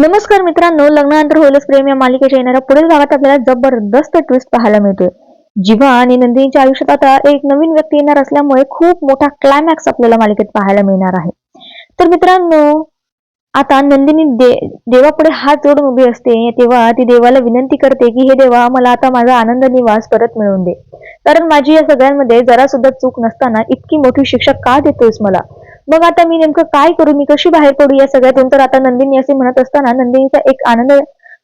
नमस्कार मित्रांनो लग्नानंतर होईलच प्रेम या मालिकेच्या येणाऱ्या पुढील भागात आपल्याला जबरदस्त ट्विस्ट पाहायला मिळतोय. जीवा आणि नंदिनीच्या आयुष्यात आता एक नवीन व्यक्ती येणार असल्यामुळे खूप मोठा क्लायमॅक्स आपल्याला मालिकेत पाहायला मिळणार आहे. तर मित्रांनो आता नंदिनी दे देवापुढे हात जोडून उभी असते तेव्हा ती देवाला विनंती करते की हे देवा मला आता माझा आनंद निवास परत मिळवून दे. कारण माझी या सगळ्यांमध्ये जरा सुद्धा चूक नसताना इतकी मोठी शिक्षा का देतोयस मला? मग आता मी नेमकं काय करू? मी कशी बाहेर पडू या सगळ्यातून? तर आता नंदिनी असे म्हणत असताना नंदिनीचा एक आनंद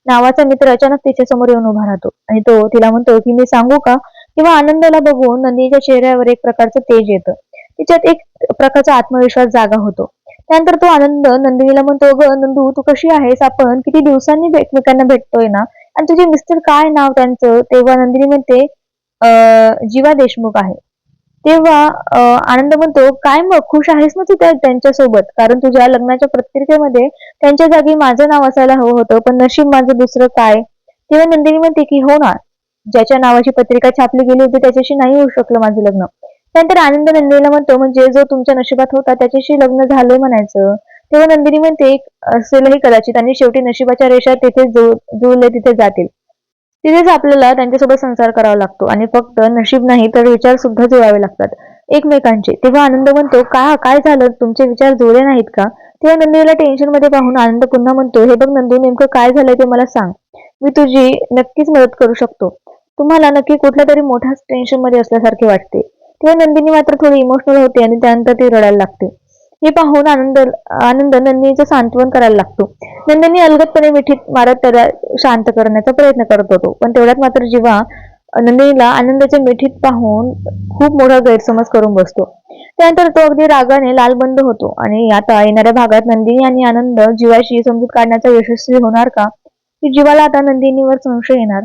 नावाचा मित्र अचानक तिच्या समोर येऊन उभा राहतो. आणि तो तिला म्हणतो की मी सांगू का? तेव्हा आनंदाला बघून नंदिनीच्या चेहऱ्यावर एक प्रकारचं तेज येतं. तिच्यात एक प्रकारचा आत्मविश्वास जागा होतो. त्यानंतर तो आनंद नंदिनीला म्हणतो ग नंदू तू कशी आहेस? आपण किती दिवसांनी एकमेकांना भेटतोय ना? आणि तुझे मिस्टर काय नाव त्यांचं? तेव्हा नंदिनी म्हणते अं जीवा देशमुख आहे. तेव्हा आनंद म्हणतो काय मग? खुश आहेस ना तू त्यांच्यासोबत? कारण तुझ्या लग्नाच्या पत्रिकेमध्ये त्यांच्या जागी माझं नाव असायला हवं होतं पण नशीब माझं दुसरं काय? तेव्हा नंदिनी म्हणते की हो ना ज्याच्या नावाची पत्रिका छापली गेली होती त्याच्याशी नाही होऊ शकलं माझं लग्न. त्यानंतर आनंद नंदिनीला म्हणतो म्हणजे जो तुमच्या नशिबात होता त्याच्याशी लग्न झालंय म्हणायचं. तेव्हा नंदिनी म्हणते असेलही कदाचित आणि शेवटी नशिबाच्या रेषा तिथे जुळले तिथे जातील. तिथेच आपल्याला त्यांच्यासोबत संसार करावा लागतो. आणि फक्त नशीब नाही तर विचार सुद्धा जुळावे लागतात. एकमेकांचे. तेव्हा आनंद म्हणतो का काय झालं? तुमचे विचार जुळले नाहीत का? तेव्हा नंदिनीला टेन्शनमध्ये पाहून आनंद पुन्हा म्हणतो हे बघ नंदू नेमकं काय झालंय ते मला सांग. मी तुझी नक्कीच मदत करू शकतो. तुम्हाला नक्की कुठल्या तरी मोठ्या टेन्शनमध्ये असल्यासारखे वाटते. तेव्हा नंदिनी मात्र थोडी इमोशनल होते आणि त्यानंतर ती रडायला लागते. हे पाहून आनंद आनंद नंदिनीचं सांत्वन करायला लागतो. नंदिनी अलगतपणे मिठीत मारत त्याला शांत करण्याचा प्रयत्न करत होतो. पण तेवढ्यात मात्र जीवा नंदिनीला आनंदाच्या मिठीत पाहून खूप मोठा गैरसमज करून बसतो. त्यानंतर तो अगदी रागाने लालबंद होतो आणि आता येणाऱ्या भागात नंदिनी आणि आनंद जीवाशी समजूत काढण्याचा यशस्वी होणार का? की जीवाला आता नंदिनीवर संशय येणार?